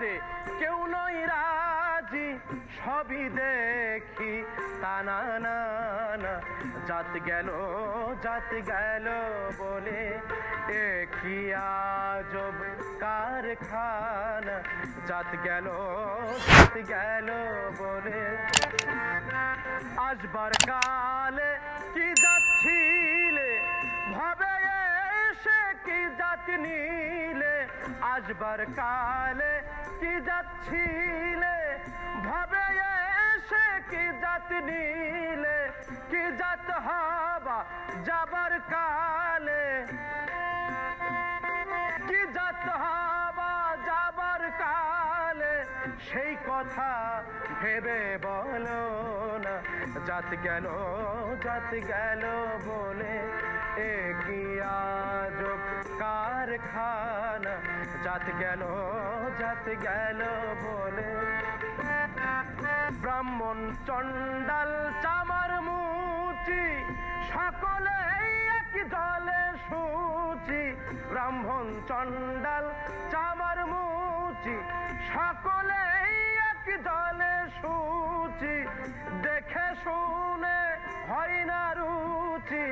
যে কেউ নয় রাজি, সবই দেখি। তা না না জাত গেল জাত গেল বলে দেখি কি আজব কারখানা। জাত গেল জাত গেল বলে আসবার কালে কি যাচ্ছিলে? ভাবে এসে কি জাত নিলে? আসবার কালে কি যাচ্ছিলে, ভাবে এসে কি জাত নিলে? কি জাত হবা যাবার কালে? কি জাত হবা যাবার কালে? সেই কথা ভেবে বলো না, জাত গেল জাত গেল বলে আজব কারখানা জাত গেল জাত গেল বলে ব্রাহ্মণ চণ্ডাল চামার মুচি সকলেই এক জলে সুচি। ব্রাহ্মণ চণ্ডাল চামার মুচি সকলেই এক জলে সুচি। দেখে শুনে হয় না রুচি।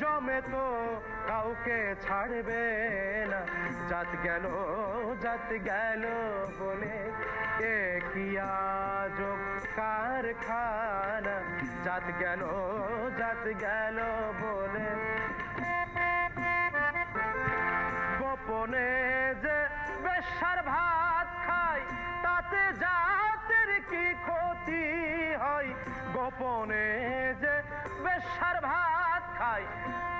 জমে তো কাউকে ছাড়বে না। জাত গেল জাত গেল বলে এ কি আজব কারখানা জাত গেল জাত গেল বলে গোপনে যে বেশার ভাত খায় তাতে জাতের কি ক্ষতি হয়? গোপনে যে খায়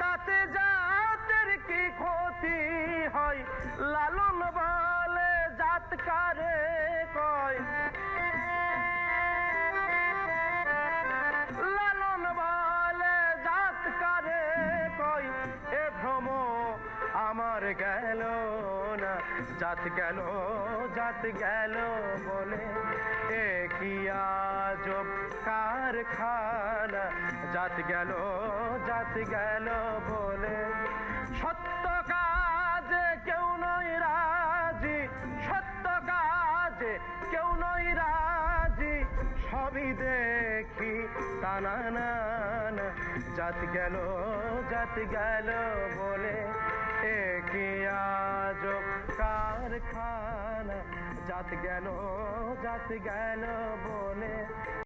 তাতে জাতের কি ক্ষতি হয়? লালন বলে জাত কারে কয়? লালন বলে জাত কারে কই এ ভ্রম আমার গেল না, জাত গেল জাত গেল বলে। এ কি আজব কারখানা জাত গেল জাত গেল বলে। সত্য কাজে কেউ নয় রাজি, সত্য কাজে কেউ নয় রাজি। সবই দেখি টানা না না জাত গেল জাত গেল বলে। এ কি আজব কারখানা, জাত গেল জাত গেল বলে।